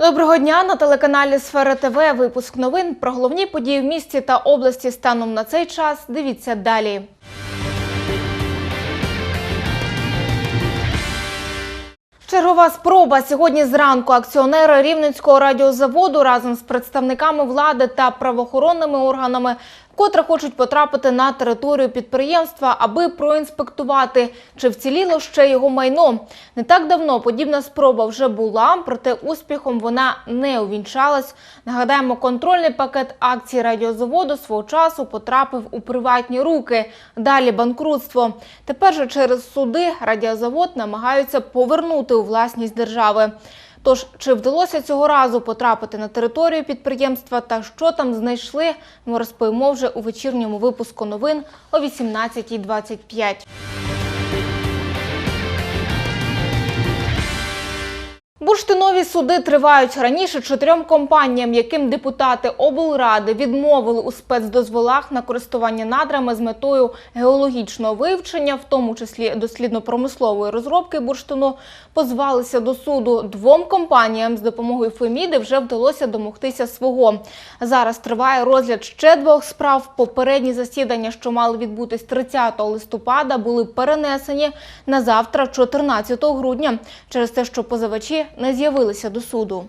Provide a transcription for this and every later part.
Доброго дня на телеканалі Сфера ТВ. Випуск новин про головні події в місті та області станом на цей час. Дивіться далі. Чергова спроба сьогодні зранку акціонери Рівненського радіозаводу разом з представниками влади та правоохоронними органами вкотре хочуть потрапити на територію підприємства, аби проінспектувати, чи вціліло ще його майно. Не так давно подібна спроба вже була, проте успіхом вона не увінчалась. Нагадаємо, контрольний пакет акцій радіозаводу свого часу потрапив у приватні руки. Далі банкрутство. Тепер же через суди радіозавод намагаються повернути у власність держави. Тож, чи вдалося цього разу потрапити на територію підприємства та що там знайшли, ми розповімо вже у вечірньому випуску новин о 18.25. Бурштинові суди тривають раніше чотирьом компаніям, яким депутати облради відмовили у спецдозволах на користування надрами з метою геологічного вивчення, в тому числі дослідно-промислової розробки бурштину, позвалися до суду. Двом компаніям з допомогою Феміди вже вдалося домогтися свого. Зараз триває розгляд ще двох справ. Попередні засідання, що мали відбутись 30 листопада, були перенесені на завтра, 14 грудня, через те, що позивачі не з'явилися до суду.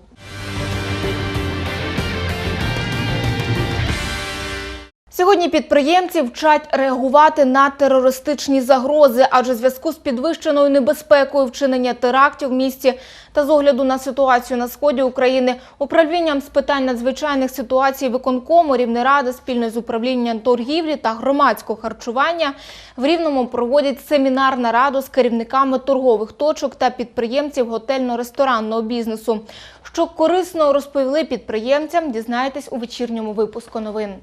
Сьогодні підприємці вчать реагувати на терористичні загрози, адже в зв'язку з підвищеною небезпекою вчинення терактів в місті та з огляду на ситуацію на сході України управлінням з питань надзвичайних ситуацій виконкому Рівнеради спільно з управлінням торгівлі та громадського харчування в Рівному проводять семінар нараду з керівниками торгових точок та підприємців готельно-ресторанного бізнесу. Що корисно розповіли підприємцям, дізнаєтесь у вечірньому випуску новин.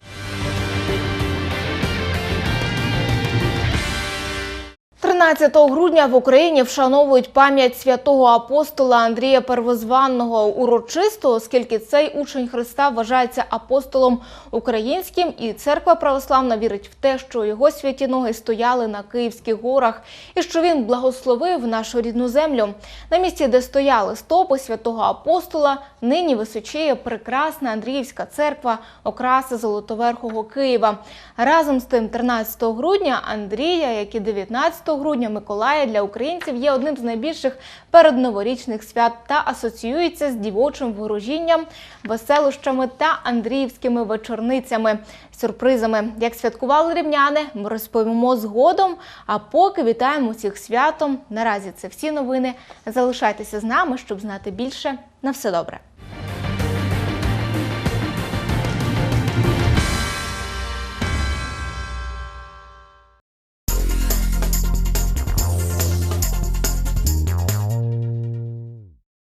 13 грудня в Україні вшановують пам'ять святого апостола Андрія Первозванного урочисто, оскільки цей учень Христа вважається апостолом українським, і церква православна вірить в те, що його святі ноги стояли на Київських горах, і що він благословив нашу рідну землю. На місці, де стояли стопи святого апостола, нині височіє прекрасна Андріївська церква, окраса Золотоверхого Києва. Разом з тим, 13 грудня Андрія, як і 19 грудня Миколая для українців є одним з найбільших передноворічних свят та асоціюється з дівочим ворожінням, веселощами та андріївськими вечорницями, сюрпризами. Як святкували рівняни, ми розповімо згодом. А поки вітаємо усіх святом. Наразі це всі новини. Залишайтеся з нами, щоб знати більше. На все добре.